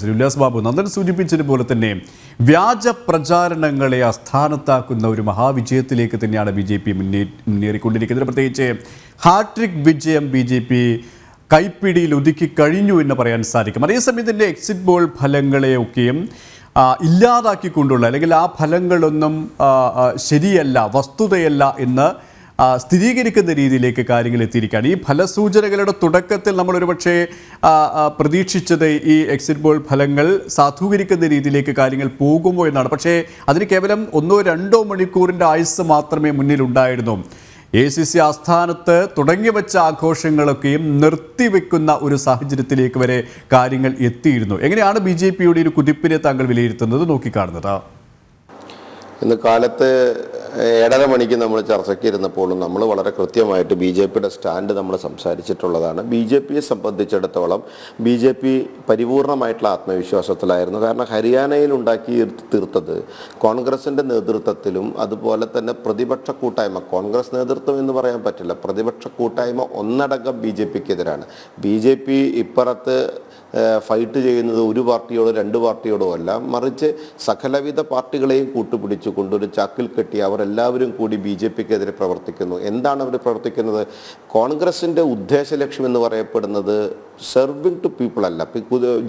ശ്രീ ഉല്ലാസ് ബാബു നന്ദൻ സൂചിപ്പിച്ചതുപോലെ തന്നെ വ്യാജ പ്രചാരണങ്ങളെ അസ്ഥാനത്താക്കുന്ന ഒരു മഹാവിജയത്തിലേക്ക് തന്നെയാണ് ബി ജെ പി മുന്നേറിക്കൊണ്ടിരിക്കുന്നത്. പ്രത്യേകിച്ച് ഹാട്രിക് വിജയം ബി ജെ പി കൈപ്പിടിയിൽ ഒതുക്കി കഴിഞ്ഞു എന്ന് പറയാൻ സാധിക്കും. അതേസമയം തന്നെ എക്സിറ്റ് പോൾ ഫലങ്ങളെയൊക്കെയും ഇല്ലാതാക്കിക്കൊണ്ടുള്ള അല്ലെങ്കിൽ ആ ഫലങ്ങളൊന്നും ശരിയല്ല വസ്തുതയല്ല എന്ന് സ്ഥിരീകരിക്കുന്ന രീതിയിലേക്ക് കാര്യങ്ങൾ എത്തിയിരിക്കുകയാണ്. ഈ ഫലസൂചനകളുടെ തുടക്കത്തിൽ നമ്മൾ ഒരുപക്ഷെ പ്രതീക്ഷിച്ചത് ഈ എക്സിറ്റ് പോൾ ഫലങ്ങൾ സാധൂകരിക്കുന്ന രീതിയിലേക്ക് കാര്യങ്ങൾ പോകുമോ എന്നാണ്. പക്ഷേ അതിന് കേവലം ഒന്നോ രണ്ടോ മണിക്കൂറിന്റെ ആയുസ് മാത്രമേ മുന്നിലുണ്ടായിരുന്നു. എ സി സി ആസ്ഥാനത്ത് തുടങ്ങി വെച്ച ആഘോഷങ്ങളൊക്കെയും നിർത്തിവെക്കുന്ന ഒരു സാഹചര്യത്തിലേക്ക് വരെ കാര്യങ്ങൾ എത്തിയിരുന്നു. എങ്ങനെയാണ് ബി ജെ പിയുടെ ഒരു കുതിപ്പിനെ താങ്കൾ വിലയിരുത്തുന്നത്? നോക്കിക്കാണുന്നത്. ഇന്ന് കാലത്ത് ഏഴര മണിക്ക് നമ്മൾ ചർച്ചയ്ക്ക് ഇരുന്നപ്പോഴും നമ്മൾ വളരെ കൃത്യമായിട്ട് ബി ജെ പിയുടെ സ്റ്റാൻഡ് നമ്മൾ സംസാരിച്ചിട്ടുള്ളതാണ്. ബി ജെ പിയെ സംബന്ധിച്ചിടത്തോളം ബി ജെ പി പരിപൂർണമായിട്ടുള്ള ആത്മവിശ്വാസത്തിലായിരുന്നു. കാരണം ഹരിയാനയിൽ ഉണ്ടാക്കി തീർത്തത് കോൺഗ്രസിന്റെ നേതൃത്വത്തിലും അതുപോലെ തന്നെ പ്രതിപക്ഷ കൂട്ടായ്മ കോൺഗ്രസ് നേതൃത്വം എന്ന് പറയാൻ പറ്റില്ല പ്രതിപക്ഷ കൂട്ടായ്മ ഒന്നടങ്കം ബി ജെ പിക്കെതിരാണ്. ബി ജെ പി ഇപ്പുറത്ത് ഫൈറ്റ് ചെയ്യുന്നത് ഒരു പാർട്ടിയോടോ രണ്ട് പാർട്ടിയോടോ അല്ല മറിച്ച് സകലവിധ പാർട്ടികളെയും കൂട്ടുപിടിച്ചുകൊണ്ട് ഒരു ചാക്കിൽ കെട്ടി അവർ എല്ലാവരും കൂടി ബി ജെ പിക്കെതിരെ പ്രവർത്തിക്കുന്നു. എന്താണ് അവർ പ്രവർത്തിക്കുന്നത്? കോൺഗ്രസിന്റെ ഉദ്ദേശ ലക്ഷ്യം എന്ന് പറയപ്പെടുന്നത് സെർവിങ് ടു പീപ്പിൾ അല്ല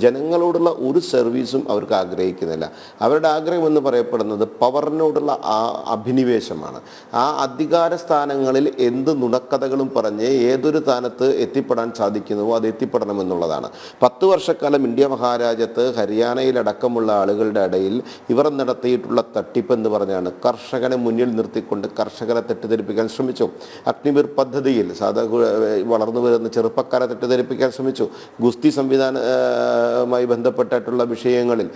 ജനങ്ങളോടുള്ള ഒരു സർവീസും അവർക്ക് ആഗ്രഹിക്കുന്നില്ല. അവരുടെ ആഗ്രഹം എന്ന് പറയപ്പെടുന്നത് പവറിനോടുള്ള ആ അഭിനിവേശമാണ്. ആ അധികാര സ്ഥാനങ്ങളിൽ എന്ത് നുണക്കഥകളും പറഞ്ഞ് ഏതൊരു സ്ഥാനത്ത് എത്തിപ്പെടാൻ സാധിക്കുന്നുവോ അത് എത്തിപ്പെടണമെന്നുള്ളതാണ്. പത്ത് വർഷക്കാലം ഇന്ത്യ മഹാരാജ്യത്ത് ഹരിയാനയിലടക്കമുള്ള ആളുകളുടെ ഇടയിൽ ഇവർ നടത്തിയിട്ടുള്ള തട്ടിപ്പ് എന്ന് പറഞ്ഞാണ്. കർഷകനെ മുന്നിൽ നിർത്തിക്കൊണ്ട് കർഷകരെ തെറ്റിദ്ധരിപ്പിക്കാൻ ശ്രമിച്ചു. അഗ്നിവീർ പദ്ധതിയിൽ സാധാ വളർന്നു വരുന്ന ചെറുപ്പക്കാരെ തെറ്റിദ്ധരിപ്പിക്കാൻ ശ്രമിച്ചു. ഗുസ്തി സംവിധാനമായി ബന്ധപ്പെട്ടിട്ടുള്ള വിഷയങ്ങളിൽ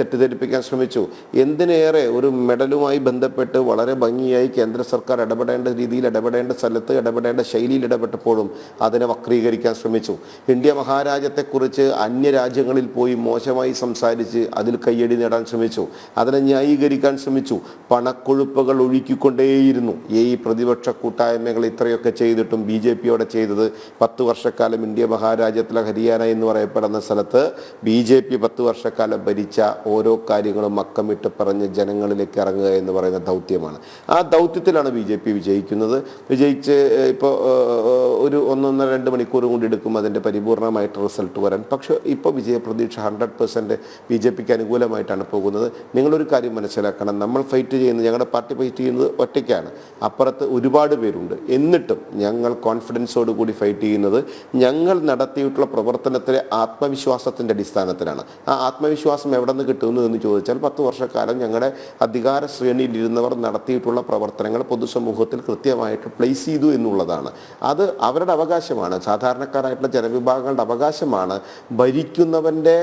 തെറ്റിദ്ധരിപ്പിക്കാൻ ശ്രമിച്ചു. എന്തിനേറെ ഒരു മെഡലുമായി ബന്ധപ്പെട്ട് വളരെ ഭംഗിയായി കേന്ദ്ര സർക്കാർ ഇടപെടേണ്ട രീതിയിൽ ഇടപെടേണ്ട സ്ഥലത്ത് ഇടപെടേണ്ട ശൈലിയിൽ ഇടപെട്ടപ്പോഴും അതിനെ വക്രീകരിക്കാൻ ശ്രമിച്ചു. ഇന്ത്യ മഹാരാജ്യത്തെക്കുറിച്ച് അന്യ രാജ്യങ്ങളിൽ പോയി മോശമായി സംസാരിച്ച് അതിൽ കയ്യടി നേടാൻ ശ്രമിച്ചു. അതിനെ ന്യായീകരിക്കാൻ ശ്രമിച്ചു. പണക്കൊഴുപ്പുകൾ ഒഴുക്കിക്കൊണ്ടേയിരുന്നു ഈ പ്രതിപക്ഷ കൂട്ടായ്മകൾ ഇത്രയൊക്കെ ചെയ്തിട്ടും ബി ജെ പിയോടെ ചെയ്തത് പത്ത് വർഷക്കാലം ഇന്ത്യ മഹാരാജ്യത്തിലെ ഹരിയാന എന്ന് പറയപ്പെടുന്ന സ്ഥലത്ത് ബി ജെ പി പത്ത് വർഷക്കാലം ഭരിച്ച ഓരോ കാര്യങ്ങളും അക്കമിട്ട് പറഞ്ഞ് ജനങ്ങളിലേക്ക് ഇറങ്ങുക എന്ന് പറയുന്ന ദൗത്യമാണ്. ആ ദൗത്യത്തിലാണ് ബി ജെ പി വിജയിക്കുന്നത്. വിജയിച്ച് ഇപ്പോൾ ഒരു ഒന്നൊന്നര രണ്ട് മണിക്കൂർ കൊണ്ട് എടുക്കും അതിന്റെ പരിപൂർണമായിട്ട് റിസൾട്ട് വരാൻ. പക്ഷേ ഇപ്പോൾ വിജയപ്രതീക്ഷ ഹൺഡ്രഡ് പെർസെന്റ് ബി ജെ പിക്ക് അനുകൂലമായിട്ടാണ് പോകുന്നത്. നിങ്ങളൊരു കാര്യം മനസ്സിലാക്കണം. നമ്മൾ ഫൈറ്റ് ചെയ്യുന്നത് ഞങ്ങളുടെ പാർട്ടി ഫൈറ്റ് ചെയ്യുന്നത് ഒറ്റയ്ക്കാണ്. അപ്പുറത്ത് ഒരുപാട് പേരുണ്ട്. എന്നിട്ടും ഞങ്ങൾ കോൺഫിഡൻസോട് കൂടി ഫൈറ്റ് ചെയ്യുന്നത് ഞങ്ങൾ നടത്തിയിട്ടുള്ള പ്രവർത്തനത്തിലെ ആത്മവിശ്വാസത്തിന്റെ അടിസ്ഥാനത്തിലാണ്. ആ ആത്മവിശ്വാസം എവിടെ നിന്ന് കിട്ടുന്നു എന്ന് ചോദിച്ചാൽ പത്ത് വർഷക്കാലം ഞങ്ങളുടെ അധികാര ശ്രേണിയിലിരുന്നവർ നടത്തിയിട്ടുള്ള പ്രവർത്തനങ്ങൾ പൊതുസമൂഹത്തിൽ കൃത്യമായിട്ട് പ്ലേസ് ചെയ്തു എന്നുള്ളതാണ്. അത് അവരുടെ അവകാശമാണ്. സാധാരണക്കാരായിട്ടുള്ള ജനവിഭാഗങ്ങളുടെ അവകാശമാണ്. ഭരിക്കുന്നവന്റെ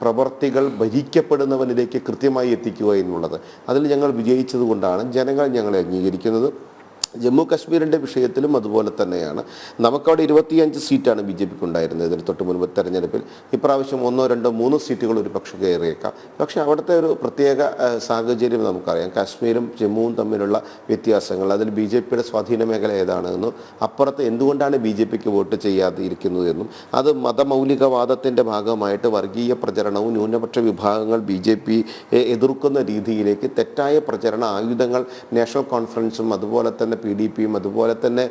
പ്രവർത്തികൾ ഭരിക്കപ്പെടുന്നവനിലേക്ക് കൃത്യമായി എത്തിക്കുക എന്നുള്ളത്. അതിൽ ഞങ്ങൾ വിജയിച്ചതുകൊണ്ടാണ് ജനങ്ങൾ ഞങ്ങളെ അംഗീകരിക്കുന്നത്. ജമ്മു കാശ്മീരിന്റെ വിഷയത്തിലും അതുപോലെ തന്നെയാണ്. നമുക്കവിടെ ഇരുപത്തിയഞ്ച് സീറ്റാണ് ബി ജെ പിക്ക് ഉണ്ടായിരുന്നത് ഇതിന് തൊട്ട് മുൻപ് തെരഞ്ഞെടുപ്പിൽ. ഇപ്രാവശ്യം ഒന്നോ രണ്ടോ മൂന്നോ സീറ്റുകൾ ഒരു പക്ഷെ കയറിയേക്കാം. പക്ഷേ അവിടുത്തെ ഒരു പ്രത്യേക സാഹചര്യം നമുക്കറിയാം. കാശ്മീരും ജമ്മുവും തമ്മിലുള്ള വ്യത്യാസങ്ങൾ. അതിൽ ബി ജെ പിയുടെ സ്വാധീന മേഖല ഏതാണെന്നും അപ്പുറത്ത് എന്തുകൊണ്ടാണ് ബി ജെ പിക്ക് വോട്ട് ചെയ്യാതെ ഇരിക്കുന്നതെന്നും അത് മതമൗലികവാദത്തിന്റെ ഭാഗമായിട്ട് വർഗീയ പ്രചരണവും ന്യൂനപക്ഷ വിഭാഗങ്ങൾ ബി ജെ പി എതിർക്കുന്ന രീതിയിലേക്ക് തെറ്റായ പ്രചരണ ആയുധങ്ങൾ നാഷണൽ കോൺഫറൻസും അതുപോലെ തന്നെ പി ഡി പിയും അതുപോലെ തന്നെ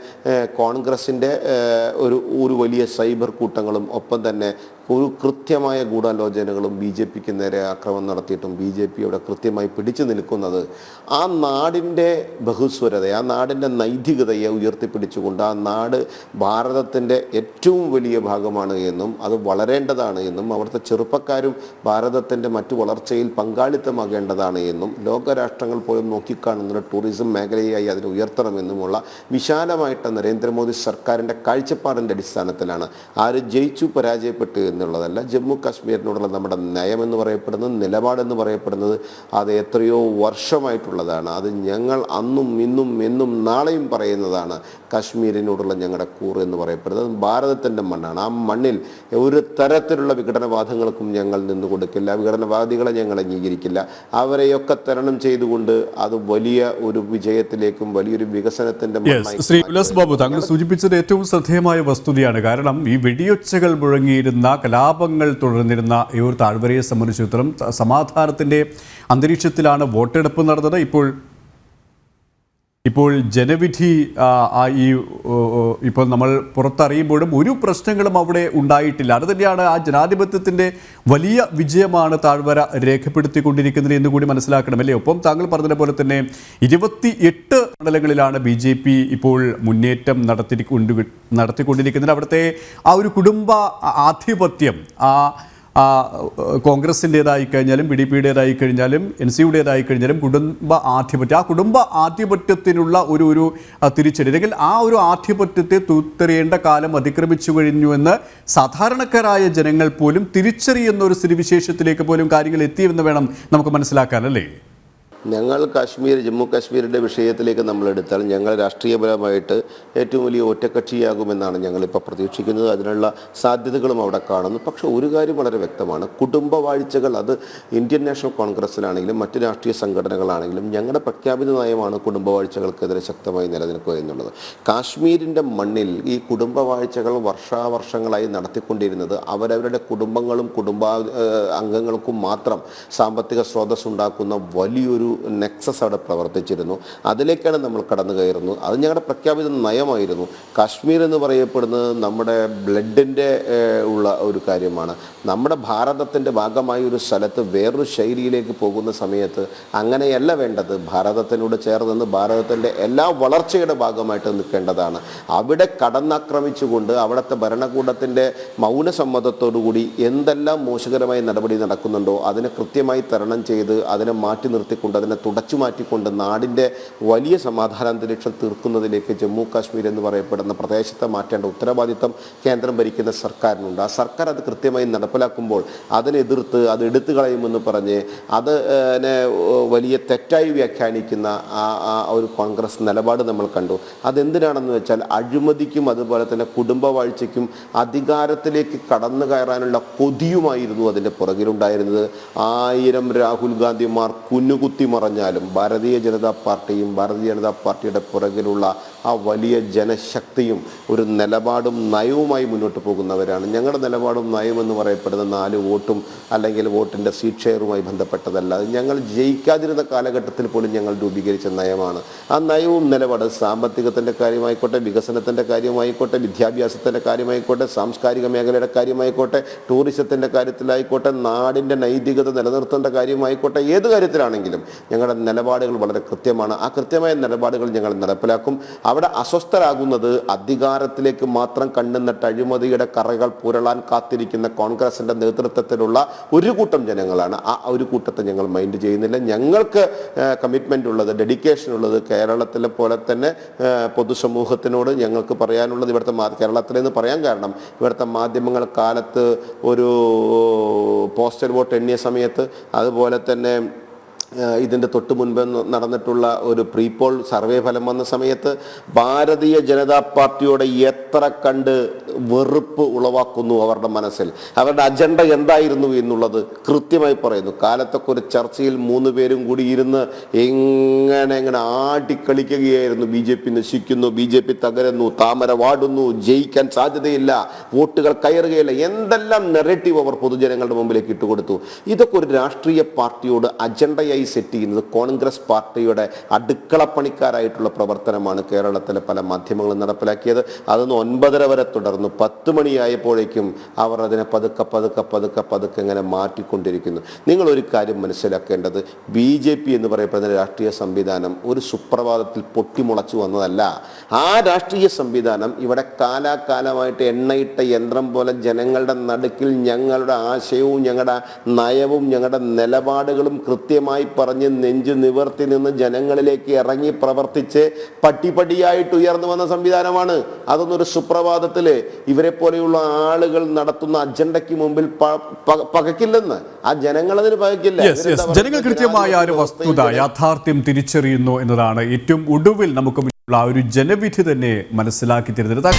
കോൺഗ്രസിന്റെ ഒരു ഒരു വലിയ സൈബർ കൂട്ടങ്ങളും ഒപ്പം തന്നെ ഒരു കൃത്യമായ ഗൂഢാലോചനകളും ബി ജെ പിക്ക് നേരെ ആക്രമണം നടത്തിയിട്ടും ബി ജെ പി അവിടെ കൃത്യമായി പിടിച്ചു നിൽക്കുന്നത് ആ നാടിന്റെ ബഹുസ്വരത ആ നാടിന്റെ നൈതികതയെ ഉയർത്തിപ്പിടിച്ചുകൊണ്ട് ആ നാട് ഭാരതത്തിന്റെ ഏറ്റവും വലിയ ഭാഗമാണ് എന്നും അത് വളരേണ്ടതാണ് എന്നും അവിടുത്തെ ചെറുപ്പക്കാരും ഭാരതത്തിന്റെ മറ്റു വളർച്ചയിൽ പങ്കാളിത്തമാകേണ്ടതാണ് എന്നും ലോകരാഷ്ട്രങ്ങൾ പോലും നോക്കിക്കാണുന്ന ടൂറിസം മേഖലയായി അതിനെ ഉയർത്തണമെന്നുമുള്ള വിശാലമായിട്ട് നരേന്ദ്രമോദി സർക്കാരിന്റെ കാഴ്ചപ്പാടിന്റെ അടിസ്ഥാനത്തിലാണ്. ആര് ജയിച്ചു പരാജയപ്പെട്ടു എന്നുള്ളതല്ല. ജമ്മു കാശ്മീരിനോടുള്ള നമ്മുടെ നയം എന്ന് പറയപ്പെടുന്നത് നിലപാടെന്ന് പറയപ്പെടുന്നത് അത് എത്രയോ വർഷമായിട്ടുള്ളതാണ്. അത് ഞങ്ങൾ അന്നും ഇന്നും എന്നും നാളെയും പറയുന്നതാണ്. കാശ്മീരിനോടുള്ള ഞങ്ങളുടെ കൂറ് എന്ന് പറയപ്പെടുന്നത് അത് ഭാരതത്തിന്റെ മണ്ണാണ്. ആ മണ്ണിൽ ഒരു തരത്തിലുള്ള വിഘടനവാദങ്ങൾക്കും ഞങ്ങൾ നിന്ന് കൊടുക്കില്ല വിഘടനവാദികളെ ഞങ്ങൾ അംഗീകരിക്കില്ല. അവരെയൊക്കെ തരണം ചെയ്തുകൊണ്ട് അത് വലിയ ഒരു വിജയത്തിലേക്കും വലിയൊരു വികസനത്തിന്റെ യെസ് ശ്രീ ഉല്ലാസ് ബാബു താങ്കൾ സൂചിപ്പിച്ചത് ഏറ്റവും ശ്രദ്ധേയമായ വസ്തുതയാണ്. കാരണം ഈ വെടിയൊച്ചകൾ മുഴങ്ങിയിരുന്ന കലാപങ്ങൾ തുടർന്നിരുന്ന ഈ ഒരു താഴ്വരയെ സംബന്ധിച്ചിടത്തോളം സമാധാനത്തിന്റെ സമാധാനത്തിന്റെ അന്തരീക്ഷത്തിലാണ് വോട്ടെടുപ്പ് നടന്നത്. ഇപ്പോൾ ഇപ്പോൾ ജനവിധി ഈ ഇപ്പോൾ നമ്മൾ പുറത്തറിയുമ്പോഴും ഒരു പ്രശ്നങ്ങളും അവിടെ ഉണ്ടായിട്ടില്ല. അത് തന്നെയാണ് ആ ജനാധിപത്യത്തിന്റെ വലിയ വിജയമാണ് താഴ്വര രേഖപ്പെടുത്തിക്കൊണ്ടിരിക്കുന്നത് എന്ന് കൂടി മനസ്സിലാക്കണം അല്ലേ? ഒപ്പം താങ്കൾ പറഞ്ഞതുപോലെ തന്നെ ഇരുപത്തി എട്ട് മണ്ഡലങ്ങളിലാണ് ബി ജെ പി ഇപ്പോൾ മുന്നേറ്റം നടത്തി നടത്തിക്കൊണ്ട് നടത്തിക്കൊണ്ടിരിക്കുന്നത്. അവിടുത്തെ ആ ഒരു കുടുംബ ആധിപത്യം ആ ആ, കോൺഗ്രസിന്റേതായി കഴിഞ്ഞാലും ബി ഡി പിയുടേതായി കഴിഞ്ഞാലും എൻ സി യുടേതായി കഴിഞ്ഞാലും കുടുംബ ആധിപത്യം ആ കുടുംബ ആധിപത്യത്തിനുള്ള ഒരു ഒരു തിരിച്ചടി. അല്ലെങ്കിൽ ആ ഒരു ആധിപത്യത്തെ തൂത്തെറിയേണ്ട കാലം അതിക്രമിച്ചു കഴിഞ്ഞു എന്ന് സാധാരണക്കാരായ ജനങ്ങൾ പോലും തിരിച്ചറിയുന്ന ഒരു സ്ഥിതിവിശേഷത്തിലേക്ക് പോലും കാര്യങ്ങൾ എത്തിയെന്ന് വേണം നമുക്ക് മനസ്സിലാക്കാൻ അല്ലേ? ഞങ്ങൾ കാശ്മീർ ജമ്മു കാശ്മീരിന്റെ വിഷയത്തിലേക്ക് നമ്മൾ എടുത്താൽ ഞങ്ങൾ രാഷ്ട്രീയപരമായിട്ട് ഏറ്റവും വലിയ ഒറ്റക്കക്ഷിയാകുമെന്നാണ് ഞങ്ങളിപ്പോൾ പ്രതീക്ഷിക്കുന്നത്. അതിനുള്ള സാധ്യതകളും അവിടെ കാണുന്നു. പക്ഷേ ഒരു കാര്യം വളരെ വ്യക്തമാണ്. കുടുംബവാഴ്ചകൾ അത് ഇന്ത്യൻ നാഷണൽ കോൺഗ്രസ്സിലാണെങ്കിലും മറ്റ് രാഷ്ട്രീയ സംഘടനകളാണെങ്കിലും ഞങ്ങളുടെ പ്രഖ്യാപിത നയമാണ് കുടുംബവാഴ്ചകൾക്കെതിരെ ശക്തമായി നിലനിൽക്കുക എന്നുള്ളത്. കാശ്മീരിന്റെ മണ്ണിൽ ഈ കുടുംബവാഴ്ചകൾ വർഷാവർഷങ്ങളായി നടത്തിക്കൊണ്ടിരുന്നത് അവരവരുടെ കുടുംബങ്ങളും കുടുംബ അംഗങ്ങൾക്കും മാത്രം സാമ്പത്തിക സ്രോതസ് ഉണ്ടാക്കുന്ന വലിയൊരു നെക്സസ് അവിടെ പ്രവർത്തിച്ചിരുന്നു. അതിലേക്കാണ് നമ്മൾ കടന്നു കയറുന്നത് അത് ഞങ്ങളുടെ പ്രഖ്യാപിത നയമായിരുന്നു. കാശ്മീർ എന്ന് പറയപ്പെടുന്നത് നമ്മുടെ ബ്ലഡിന്റെ ഉള്ള ഒരു കാര്യമാണ്. നമ്മുടെ ഭാരതത്തിന്റെ ഭാഗമായ ഒരു സ്ഥലത്ത് വേറൊരു ശൈലിയിലേക്ക് പോകുന്ന സമയത്ത് അങ്ങനെയല്ല വേണ്ടത്. ഭാരതത്തിനോട് ചേർന്ന് ഭാരതത്തിന്റെ എല്ലാ വളർച്ചയുടെ ഭാഗമായിട്ട് നിൽക്കേണ്ടതാണ്. അവിടെ കടന്നാക്രമിച്ചുകൊണ്ട് അവിടുത്തെ ഭരണകൂടത്തിന്റെ മൗനസമ്മതത്തോടുകൂടി എന്തെല്ലാം മോശകരമായ നടപടി നടക്കുന്നുണ്ടോ അതിനെ കൃത്യമായി തരണം ചെയ്ത് അതിനെ മാറ്റി നിർത്തിക്കൊണ്ട് അതിനെ തുടച്ചു മാറ്റിക്കൊണ്ട് നാടിന്റെ വലിയ സമാധാന അന്തരീക്ഷം തീർക്കുന്നതിലേക്ക് ജമ്മു കാശ്മീർ എന്ന് പറയപ്പെടുന്ന പ്രദേശത്തെ മാറ്റേണ്ട ഉത്തരവാദിത്തം കേന്ദ്രം ഭരിക്കുന്ന സർക്കാരിനുണ്ട്. ആ സർക്കാർ അത് കൃത്യമായി നടപ്പിലാക്കുമ്പോൾ അതിനെതിർത്ത് അത് എടുത്തു കളയുമെന്ന് പറഞ്ഞ് അത് വലിയ തെറ്റായി വ്യാഖ്യാനിക്കുന്ന ആ ഒരു കോൺഗ്രസ് നിലപാട് നമ്മൾ കണ്ടു. അതെന്തിനാണെന്ന് വെച്ചാൽ അഴിമതിക്കും അതുപോലെ തന്നെ കുടുംബവാഴ്ചയ്ക്കും അധികാരത്തിലേക്ക് കടന്നു കയറാനുള്ള കൊതിയുമായിരുന്നു അതിന്റെ പുറകിലുണ്ടായിരുന്നത്. ആയിരം രാഹുൽ ഗാന്ധിമാർ കുന്നുകുത്തി മറഞ്ഞാലും ഭാരതീയ ജനതാ പാർട്ടിയും ഭാരതീയ ജനതാ പാർട്ടിയുടെ പുറകിലുള്ള ആ വലിയ ജനശക്തിയും ഒരു നിലപാടും നയവുമായി മുന്നോട്ട് പോകുന്നവരാണ്. ഞങ്ങളുടെ നിലപാടും നയമെന്ന് പറയപ്പെടുന്ന നാല് വോട്ടും അല്ലെങ്കിൽ വോട്ടിന്റെ സീറ്റ് ഷെയറുമായി ബന്ധപ്പെട്ടതല്ല. അത് ഞങ്ങൾ ജയിക്കാതിരുന്ന കാലഘട്ടത്തിൽ പോലും ഞങ്ങൾ രൂപീകരിച്ച നയമാണ്. ആ നയവും നിലപാട് സാമ്പത്തികത്തിന്റെ കാര്യമായിക്കോട്ടെ വികസനത്തിന്റെ കാര്യമായിക്കോട്ടെ വിദ്യാഭ്യാസത്തിന്റെ കാര്യമായിക്കോട്ടെ സാംസ്കാരിക മേഖലയുടെ കാര്യമായിക്കോട്ടെ ടൂറിസത്തിന്റെ കാര്യത്തിലായിക്കോട്ടെ നാടിന്റെ നൈതികത നിലനിർത്തേണ്ട കാര്യമായിക്കോട്ടെ ഏത് കാര്യത്തിലാണെങ്കിലും ഞങ്ങളുടെ നിലപാടുകൾ വളരെ കൃത്യമാണ്. ആ കൃത്യമായ നിലപാടുകൾ ഞങ്ങൾ നടപ്പിലാക്കും. അവിടെ അസ്വസ്ഥരാകുന്നത് അധികാരത്തിലേക്ക് മാത്രം കണ്ണുന്നിട്ട് അഴിമതിയുടെ കറകൾ പുരളാൻ കാത്തിരിക്കുന്ന കോൺഗ്രസിന്റെ നേതൃത്വത്തിലുള്ള ഒരു കൂട്ടം ജനങ്ങളാണ്. ആ ഒരു കൂട്ടത്തെ ഞങ്ങൾ മൈൻഡ് ചെയ്യുന്നില്ല. ഞങ്ങൾക്ക് കമ്മിറ്റ്മെന്റ് ഉള്ളത് ഡെഡിക്കേഷൻ ഉള്ളത് കേരളത്തിലെ പോലെ തന്നെ പൊതുസമൂഹത്തിനോട് ഞങ്ങൾക്ക് പറയാനുള്ളത് ഇവിടുത്തെ കേരളത്തിലെന്ന് പറയാൻ കാരണം ഇവിടുത്തെ മാധ്യമങ്ങൾ കാലത്ത് ഒരു പോസ്റ്റൽ വോട്ട് എണ്ണിയ സമയത്ത് അതുപോലെ തന്നെ ഇതിന്റെ തൊട്ട് മുൻപ് നടന്നിട്ടുള്ള ഒരു പ്രീപോൾ സർവേ ഫലം വന്ന സമയത്ത് ഭാരതീയ ജനതാ പാർട്ടിയോടെ എത്ര കണ്ട് വെറുപ്പ് ഉളവാക്കുന്നു അവരുടെ മനസ്സിൽ. അവരുടെ അജണ്ട എന്തായിരുന്നു എന്നുള്ളത് കൃത്യമായി പറയുന്നു. കാലത്തൊക്കെ ഒരു ചർച്ചയിൽ മൂന്ന് പേരും കൂടി ഇരുന്ന് എങ്ങനെ എങ്ങനെ ആട്ടിക്കളിക്കുകയായിരുന്നു ബി ജെ പി നശിക്കുന്നു ബി ജെ പി തകരുന്നു താമര വാടുന്നു ജയിക്കാൻ സാധ്യതയില്ല വോട്ടുകൾ കയറുകയില്ല എന്തെല്ലാം നെറേറ്റീവ് അവർ പൊതുജനങ്ങളുടെ മുമ്പിലേക്ക് ഇട്ടുകൊടുത്തു. ഇതൊക്കെ ഒരു രാഷ്ട്രീയ പാർട്ടിയോട് അജണ്ടയായി സെറ്റ് ചെയ്യുന്നത് കോൺഗ്രസ് പാർട്ടിയുടെ അടുക്കളപ്പണിക്കാരായിട്ടുള്ള പ്രവർത്തനമാണ് കേരളത്തിലെ പല മാധ്യമങ്ങളും നടപ്പിലാക്കിയത്. അതൊന്ന് ഒൻപതര വരെ തുടർന്നു. പത്ത് മണിയായപ്പോഴേക്കും അവർ അതിനെ പതുക്കെ പതുക്കെ പതുക്കെ പതുക്കെ ഇങ്ങനെ മാറ്റിക്കൊണ്ടിരിക്കുന്നു. നിങ്ങൾ ഒരു കാര്യം മനസ്സിലാക്കേണ്ടത് ബി ജെ പി എന്ന് പറയപ്പെടുന്ന രാഷ്ട്രീയ സംവിധാനം ഒരു സുപ്രഭാതത്തിൽ പൊട്ടിമുളച്ചു വന്നതല്ല. ആ രാഷ്ട്രീയ സംവിധാനം ഇവിടെ കാലാകാലമായിട്ട് എണ്ണയിട്ട യന്ത്രം പോലെ ജനങ്ങളുടെ നടുക്കിൽ ഞങ്ങളുടെ ആശയവും ഞങ്ങളുടെ നയവും ഞങ്ങളുടെ നിലപാടുകളും കൃത്യമായി പറഞ്ഞ് നെഞ്ച് നിവർത്തി നിന്ന് ജനങ്ങളിലേക്ക് ഇറങ്ങി പ്രവർത്തിച്ച് പട്ടിപടിയായിട്ട് ഉയർന്നു വന്ന സംവിധാനമാണ്. അതൊന്നൊരു സുപ്രഭാതത്തിൽ ഇവരെ പോലെയുള്ള ആളുകൾ നടത്തുന്ന അജണ്ടയ്ക്ക് മുമ്പിൽ പകക്കില്ലെന്ന്. ആ ജനങ്ങൾ അതിന് പകക്കില്ല. ജനങ്ങൾ കൃത്യമായ ഒരു വസ്തുത യാഥാർത്ഥ്യം തിരിച്ചറിയുന്നു എന്നതാണ് ഏറ്റവും ഒടുവിൽ നമുക്ക് ആ ഒരു ജനവിധി തന്നെ മനസ്സിലാക്കി തരുന്നത്.